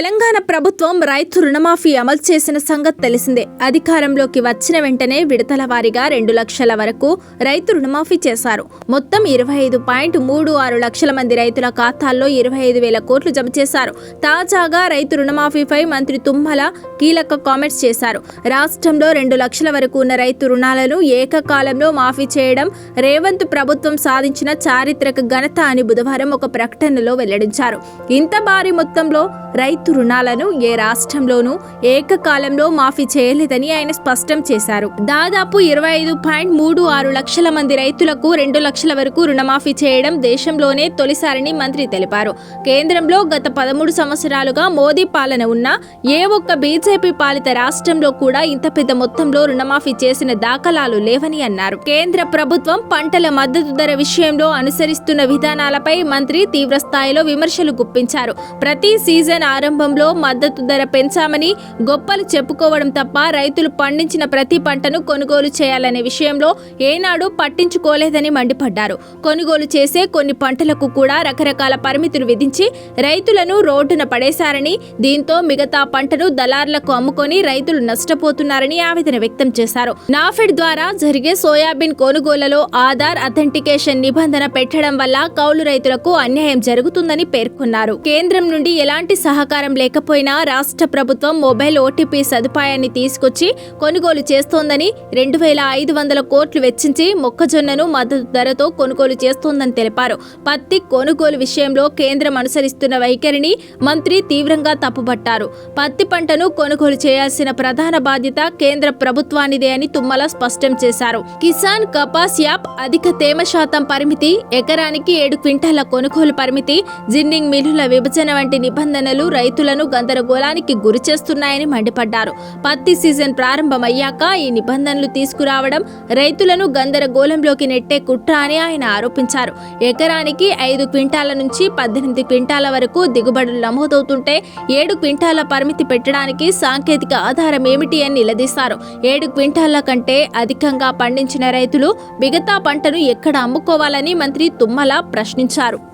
తెలంగాణ ప్రభుత్వం రైతు రుణమాఫీ అమలు చేసిన సంగతి తెలిసిందే. అధికారంలోకి వచ్చిన వెంటనే విడతల వారీగా రెండు లక్షల వరకు రైతు రుణమాఫీ చేశారు. మొత్తం ఇరవై ఐదు పాయింట్ మూడు ఆరు లక్షల మంది రైతుల ఖాతాల్లో ఇరవై ఐదు వేల కోట్లు జమ చేశారు. తాజాగా రైతు రుణమాఫీపై మంత్రి తుమ్మల కీలక కామెంట్స్ చేశారు. రాష్ట్రంలో రెండు లక్షల వరకు ఉన్న రైతు రుణాలను ఏకకాలంలో మాఫీ చేయడం రేవంత్ ప్రభుత్వం సాధించిన చారిత్రక ఘనత అని బుధవారం ఒక ప్రకటనలో వెల్లడించారు. ఇంత భారీ మొత్తంలో రైతు రుణాలను ఏ రాష్ట్రంలోనూ ఏకకాలంలో మాఫీ చేయలేదని ఆయన స్పష్టం చేశారు. దాదాపు ఇరవై ఐదు పాయింట్ మూడు ఆరు లక్షల మంది రైతులకు రెండు లక్షల వరకు రుణమాఫీ చేయడం దేశంలోనే తొలిసారని మంత్రి తెలిపారు. కేంద్రంలో గత పదమూడు సంవత్సరాలుగా మోదీ పాలన ఉన్న ఏ ఒక్క బీజేపీ పాలిత రాష్ట్రంలో కూడా ఇంత పెద్ద మొత్తంలో రుణమాఫీ చేసిన దాఖలాలు లేవని అన్నారు. కేంద్ర ప్రభుత్వం పంటల మద్దతు ధర విషయంలో అనుసరిస్తున్న విధానాలపై మంత్రి తీవ్ర స్థాయిలో విమర్శలు గుప్పించారు. ప్రతి సీజన్ ప్రారంభంలో మద్దతు ధర పెంచామని గొప్పలు చెప్పుకోవడం తప్ప రైతులు పండించిన ప్రతి పంటను కొనుగోలు చేయాలనే విషయంలో ఏనాడు పట్టించుకోలేదని మండిపడ్డారు. కొనుగోలు చేసే కొన్ని పంటలకు కూడా రకరకాల పరిమితులు విధించి రైతులను రోడ్డున పడేశారని దీంతో మిగతా పంటను దళార్లకు అమ్ముకొని రైతులు నష్టపోతున్నారని ఆవేదన వ్యక్తం చేశారు. నాఫెడ్ ద్వారా జరిగే సోయాబీన్ కొనుగోళ్ళలో ఆధార్ అథెంటికేషన్ నిబంధన పెట్టడం వల్ల కౌలు రైతులకు అన్యాయం జరుగుతుందని పేర్కొన్నారు. కేంద్రం నుండి ఎలాంటి సహకారం లేకపోయినా రాష్ట్ర ప్రభుత్వం మొబైల్ ఓటీపీ సదుపాయాన్ని తీసుకొచ్చి కొనుగోలు చేస్తోందని రెండు వేల ఐదు వందల కోట్లు వెచ్చించి మొక్కజొన్నను మద్దతు ధరతో కొనుగోలు చేస్తోందని తెలిపారు. పత్తి కొనుగోలు విషయంలో కేంద్రం అనుసరిస్తున్న వైఖరిని మంత్రి తీవ్రంగా తప్పుపట్టారు. పత్తి పంటను కొనుగోలు చేయాల్సిన ప్రధాన బాధ్యత కేంద్ర ప్రభుత్వానిదే అని తుమ్మల స్పష్టం చేశారు. కిసాన్ కపాస్ యాప్ అధిక తేమ శాతం పరిమితి ఎకరానికి ఏడు క్వింటాల కొనుగోలు పరిమితి జిన్నింగ్ మిల్లుల విభజన వంటి నిబంధనలు రైతులను గందరగోళానికి గురి చేస్తున్నాయని మండిపడ్డారు. పత్తి సీజన్ ప్రారంభమయ్యాక ఈ నిబంధనలు తీసుకురావడం రైతులను గందరగోళంలోకి నెట్టే కుట్ర అని ఆయన ఆరోపించారు. ఎకరానికి ఐదు క్వింటాల నుంచి పద్దెనిమిది క్వింటాల వరకు దిగుబడులు నమోదవుతుంటే ఏడు క్వింటాల పరిమితి పెట్టడానికి సాంకేతిక ఆధారం ఏమిటి అని నిలదీశారు. ఏడు క్వింటాల కంటే అధికంగా పండించిన రైతులు మిగతా పంటను ఎక్కడ అమ్ముకోవాలని మంత్రి తుమ్మల ప్రశ్నించారు.